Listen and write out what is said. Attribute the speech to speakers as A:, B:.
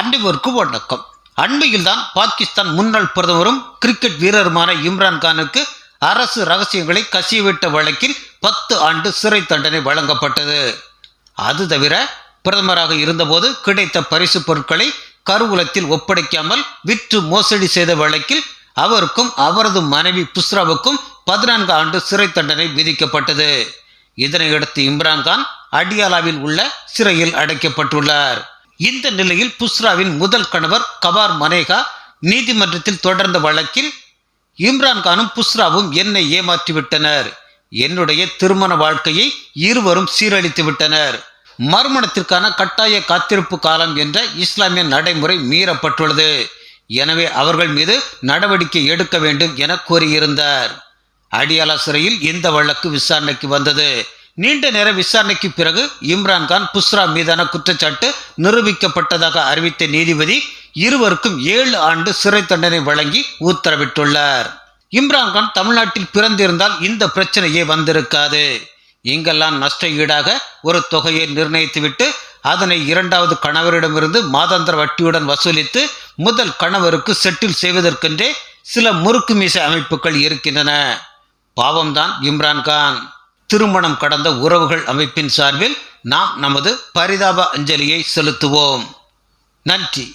A: அனைவருக்கும் வணக்கம் அண்மையில் தான் பாகிஸ்தான் முன்னாள் பிரதமரும் கிரிக்கெட் வீரருமான இம்ரான்கானுக்கு அரசு ரகசியங்களை கசியவிட்ட வழக்கில் பத்து ஆண்டு சிறை தண்டனை வழங்கப்பட்டது. அது தவிர பிரதமராக இருந்தபோது கிடைத்த பரிசு பொருட்களை கருவூலத்தில் ஒப்படைக்காமல் விற்று மோசடி செய்த வழக்கில் அவருக்கும் அவரது மனைவி புஸ்ராவுக்கும் பதினான்கு ஆண்டு சிறை தண்டனை விதிக்கப்பட்டது. இதனையடுத்து இம்ரான்கான் அடியாலாவில் உள்ள சிறையில் அடைக்கப்பட்டுள்ளார். இந்த நிலையில் புஸ்ராவின் முதல் கணவர் கபார் மனேகா நீதிமன்றத்தில் தொடர்ந்த வழக்கில் இம்ரான்கானும் புஸ்ராவும் என்னை ஏமாற்றி விட்டனர். என்னுடைய திருமண வாழ்க்கையை இருவரும் சீரழித்து விட்டனர். மறுமணத்திற்கான கட்டாய காத்திருப்பு காலம் என்ற இஸ்லாமிய நடைமுறை மீறப்பட்டுள்ளது. எனவே அவர்கள் மீது நடவடிக்கை எடுக்க வேண்டும் என கூறியிருந்தார். அடியாலா சிறையில் இந்த வழக்கு விசாரணைக்கு வந்தது. நீண்ட நேர விசாரணைக்கு பிறகு இம்ரான்கான் புஸ்ரா மீதான குற்றச்சாட்டு நிரூபிக்கப்பட்டதாக அறிவித்த நீதிபதி இருவருக்கும் ஏழு ஆண்டு சிறை தண்டனை வழங்கி உத்தரவிட்டுள்ளார். இம்ரான்கான் தமிழ்நாட்டில் பிறந்திருந்தால் இந்த பிரச்சனையே வந்திருக்காது. இங்கெல்லாம் நஷ்ட ஈடாக ஒரு தொகையை நிர்ணயித்துவிட்டு அதனை இரண்டாவது கணவரிடமிருந்து மாதாந்திர வட்டியுடன் வசூலித்து முதல் கணவருக்கு செட்டில் செய்வதற்கென்றே சில முறுக்கு மீசை அமைப்புகள் இருக்கின்றன. பாவம்தான் இம்ரான்கான் திருமணம் கடந்த உறவுகள் அமைப்பின் சார்பில் நாம் நமது பரிதாப அஞ்சலியை செலுத்துவோம். நன்றி.